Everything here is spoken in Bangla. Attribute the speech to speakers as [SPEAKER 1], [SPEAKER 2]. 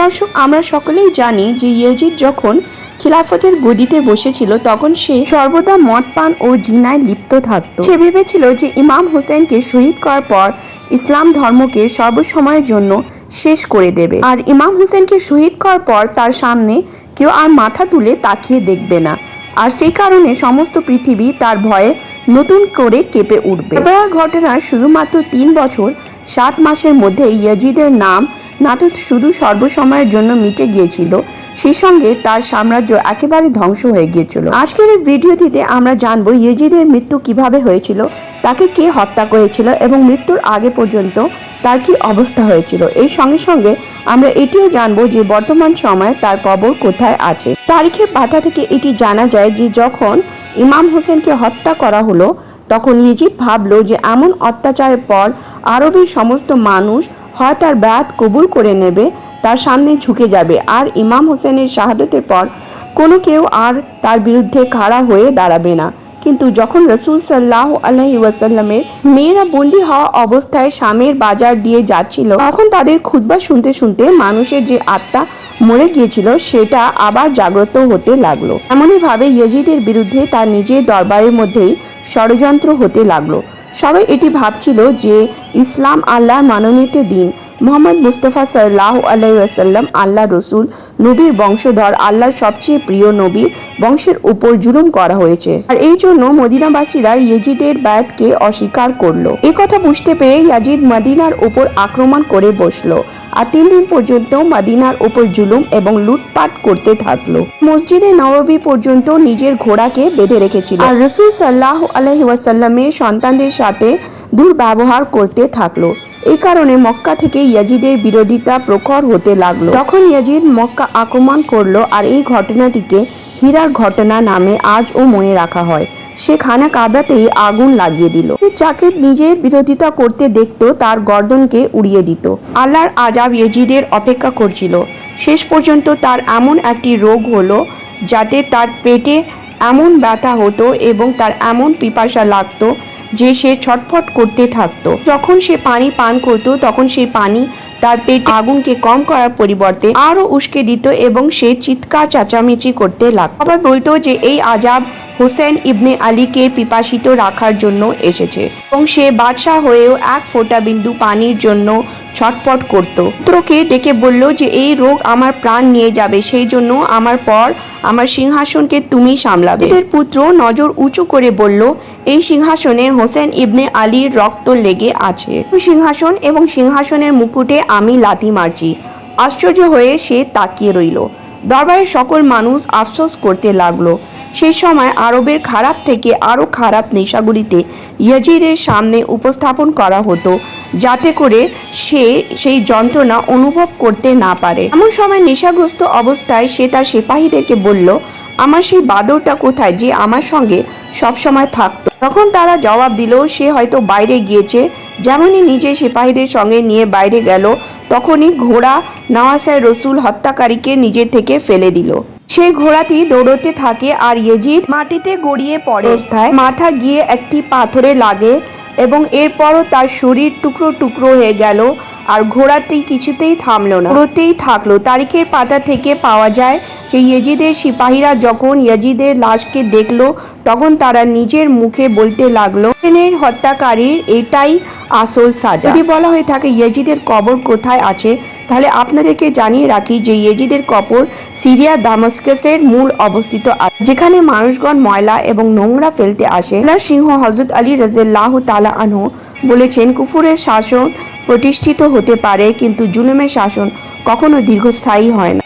[SPEAKER 1] দর্শক, আমরা সকলেই জানি যে ইয়েজিদ যখন খিলাফতের গদিতে বসেছিল, তখন সে সর্বদা মদ পান ও জিনায় লিপ্ত থাকত। সে ভেবেছিল যে ইমাম হোসেনকে শহীদ করার পর ইসলাম ধর্মকে সর্বসময়ের জন্য শেষ করে দেবে। আর ইমাম হোসেনকে শহীদ করার পর তার সামনে কেউ আর মাথা তুলে তাকিয়ে দেখবে না। আর সেই কারণে সমস্ত পৃথিবী তার ভয়ে নতুন করে কেঁপে উঠবে। ঘটনা শুধুমাত্র তিন বছর, সাত মাসের মধ্যে ইয়াজিদের নাম না তো শুধু সর্বসময়ের জন্য মিটে গিয়েছিল, সেই সঙ্গে তার সাম্রাজ্য একেবারে ধ্বংস হয়ে গিয়েছিল। আজকের এই ভিডিওটিতে আমরা জানব ইয়েজিদের মৃত্যু কীভাবে হয়েছিল, তাকে কে হত্যা করেছিল এবং মৃত্যুর আগে পর্যন্ত তার কি অবস্থা হয়েছিল। এর সঙ্গে সঙ্গে আমরা এটিও জানব যে বর্তমান সময়ে তার কবর কোথায় আছে। তারিখের পাতা থেকে এটি জানা যায় যে যখন ইমাম হোসেনকে হত্যা করা হলো, তখন ইজিদ ভাবলো যে এমন অত্যাচারের পর আরবের সমস্ত মানুষ হয় তার ব্যাত কবুল করে নেবে, তার সামনে ঝুঁকে যাবে। আর ইমাম হোসেনের শাহাদতের পর কোনো কেউ আর তার বিরুদ্ধে খাড়া হয়ে দাঁড়াবে না। কিন্তু যখন রসুল সাল্লাহ আলহি ওয়াসাল্লামের মেয়েরা বন্দি হওয়া অবস্থায় স্বামীর বাজার দিয়ে যাচ্ছিল, তখন তাদের খুতবা শুনতে শুনতে মানুষের যে আত্মা মরে গিয়েছিল, সেটা আবার জাগ্রত হতে লাগল। এমনই ভাবে ইয়েজিদের বিরুদ্ধে তার নিজের দরবারের মধ্যেই ষড়যন্ত্র হতে লাগল। সবাই এটি ভাবছিল যে ইসলাম আল্লাহর মনোনীত দিন। মোহাম্মদ মুস্তফা সাল্লাহ আলাইসাল্লাম আল্লাহ রসুল, নবীর বংশধর, আল্লাহর সবচেয়ে প্রিয় নবীর বংশের উপর জুলুম করা হয়েছে। আর এই জন্য মদিনাবাসীরা ইয়েজিদের ব্যাতকে অস্বীকার করল। এ কথা বুঝতে পেরে ইয়াজিদ মদিনার উপর আক্রমণ করে বসল আর তিন দিন পর্যন্ত মদিনার উপর জুলুম এবং লুটপাট করতে থাকল। মসজিদে নববী পর্যন্ত নিজের ঘোড়াকে বেঁধে রেখেছিল। আর রসুল সাল্লাহ আলহিহাসাল্লামের সন্তানদের সাথে দুর্ব্যবহার করতে থাকল। এই কারণে মক্কা থেকে ইয়াজিদের বিরোধিতা প্রখর হতে লাগল। তখন ইয়াজিদ মক্কা আক্রমণ করল আর এই ঘটনাটিকে হীরার ঘটনা নামে আজও মনে রাখা হয়। সে খানা কাদাতেই আগুন লাগিয়ে দিল। যাকে নিজের বিরোধিতা করতে দেখতো, তার গর্দনকে উড়িয়ে দিত। আল্লাহর আজাব ইয়েজিদের অপেক্ষা করছিল। শেষ পর্যন্ত তার এমন একটি রোগ হলো যাতে তার পেটে এমন ব্যথা হতো এবং তার এমন পিপাসা লাগতো যে সে ছটফট করতে থাকত। যখন সে পানি পান করত, তখন সেই পানি তার পেট আগুনকে কম করার পরিবর্তে আরও উস্কে দিত এবং সে চিৎকার, চেঁচামেচি করতে লাগত। আবার বলতো যে, এই আজাব হোসেন ইবনে আলীকে পিপাসিত রাখার জন্য এসেছে এবং সে বাদশাহ হয়েও এক ফোঁটা বিন্দু পানির জন্য ছটপট করত। পুত্রকে ডেকে বলল যে, এই রোগ আমার প্রাণ নিয়ে যাবে, সেই জন্য আমার পর আমার সিংহাসনকে তুমি সামলাবে। পুত্র নজর উঁচু করে বলল, এই সিংহাসনে হোসেন ইবনে আলীর রক্ত লেগে আছে। সিংহাসন এবং সিংহাসনের মুকুটে আমি লাথি মারছি। আশ্চর্য হয়ে সে তাকিয়ে রইল। দরবারের সকল মানুষ আফসোস করতে লাগল। সেই সময় আরবের খারাপ থেকে আরও খারাপ নেশাগুলিতে ইয়াজিদের সামনে উপস্থাপন করা হতো, যাতে করে সে সেই যন্ত্রণা অনুভব করতে না পারে। এমন সময় নেশাগ্রস্ত অবস্থায় সে তার সিপাহীদেরকে বলল, আমার সেই বাদরটা কোথায় যে আমার সঙ্গে সবসময় থাকতো? তখন তারা জবাব দিল, সে হয়তো বাইরে গিয়েছে। যেমনই নিজে সিপাহীদের সঙ্গে নিয়ে বাইরে গেল, তখনই ঘোড়া নওয়াসায় রসুল হত্যাকারীকে নিজে থেকে ফেলে দিল। সেই ঘোড়াটি দৌড়তে থাকে আর ইয়েজিদ মাটিতে গড়িয়ে পড়ে। অবস্থায় মাথা গিয়ে একটি পাথরে লাগে এবং এরপরও তার শরীর টুকরো টুকরো হয়ে গেল আর ঘোড়াটি কিছুতেই থামলো না। ঘোরতেই থাকল। তারিখের পাতা থেকে পাওয়া যায় যে ইয়েজিদের সিপাহীরা যখন ইয়াজিদের লাশকে দেখল, তখন তারা নিজের মুখে বলতে লাগল হোসেনের হত্যাকারীর এটাই আসল সাজা। যদি বলা হয়ে থাকে ইয়েজিদের কবর কোথায় আছে তাহলে আপনাদেরকে জানিয়ে রাখি যে ইয়েজিদের কপর সিরিয়া দামাস্কাসের মূল অবস্থিত যেখানে মানুষগণ ময়লা এবং নোংরা ফেলতে আসে। সিংহ হজরত আলী রাজেল্লাহ তালা আনহু বলেছেন, কুফুরের শাসন প্রতিষ্ঠিত হতে পারে, কিন্তু জুলুমের শাসন কখনো দীর্ঘস্থায়ী হয় না।